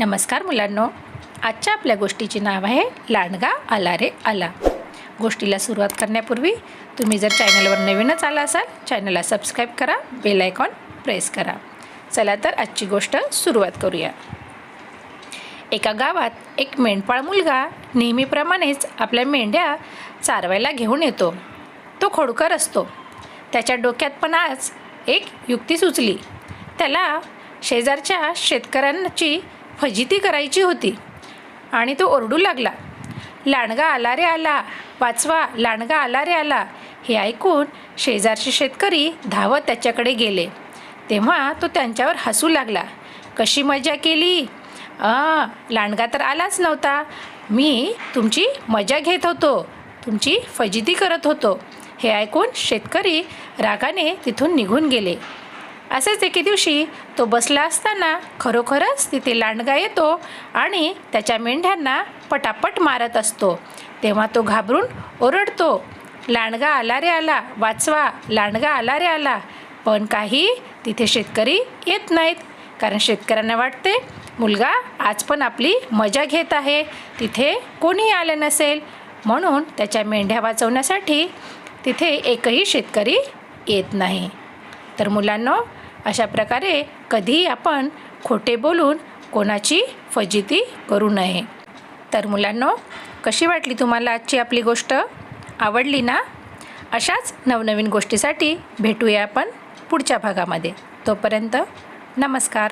नमस्कार मुलांनो. आजच्या आपल्या गोष्टीचे नाव आहे लांडगा आला रे आला. गोष्टीला सुरुवात करण्यापूर्वी तुम्ही जर चॅनलवर नवीनच आला असाल चॅनलला सबस्क्राईब करा बेल आयकॉन प्रेस करा. चला तर आजची गोष्ट सुरुवात करूया. एका गावात एक मेंढपाळ मुलगा नेहमीप्रमाणेच आपल्या मेंढ्या चारवायला घेऊन येतो. तो खोडकर असतो. त्याच्या डोक्यात पण आज एक युक्ती सुचली. त्याला शेजारच्या शेतकऱ्यांची फजिती करायची होती. आणि तो ओरडू लागला लांडगा आला रे आला वाचवा लांडगा आला रे आला. हे ऐकून शेजारचे शेतकरी धावत त्याच्याकडे गेले. तेव्हा तो त्यांच्यावर हसू लागला कशी मजा केली? आ लांडगा तर आलाच नव्हता. मी तुमची मजा घेत होतो तुमची फजिती करत होतो. हे ऐकून शेतकरी रागाने तिथून निघून गेले. असेच एके दिवशी तो बसला असताना खरोखरच तिथे लांडगा येतो आणि त्याच्या मेंढ्यांना पटापट मारत असतो. तेव्हा तो घाबरून ओरडतो लांडगा आला रे आला वाचवा लांडगा आला रे आला. पण काही तिथे शेतकरी येत नाहीत कारण शेतकऱ्यांना वाटते मुलगा आज पण आपली मजा घेत आहे तिथे कोणीही आलं नसेल. म्हणून त्याच्या मेंढ्या वाचवण्यासाठी तिथे एकही शेतकरी येत नाही. तर मुलांनो अशा प्रकारे कधीही आपण खोटे बोलून कोणाची फजिती करू नये. तर मुलांनो कशी वाटली तुम्हाला आजची आपली गोष्ट? आवडली ना? अशाच नवनवीन गोष्टीसाठी भेटूया आपण पुढच्या भागामध्ये. तोपर्यंत नमस्कार.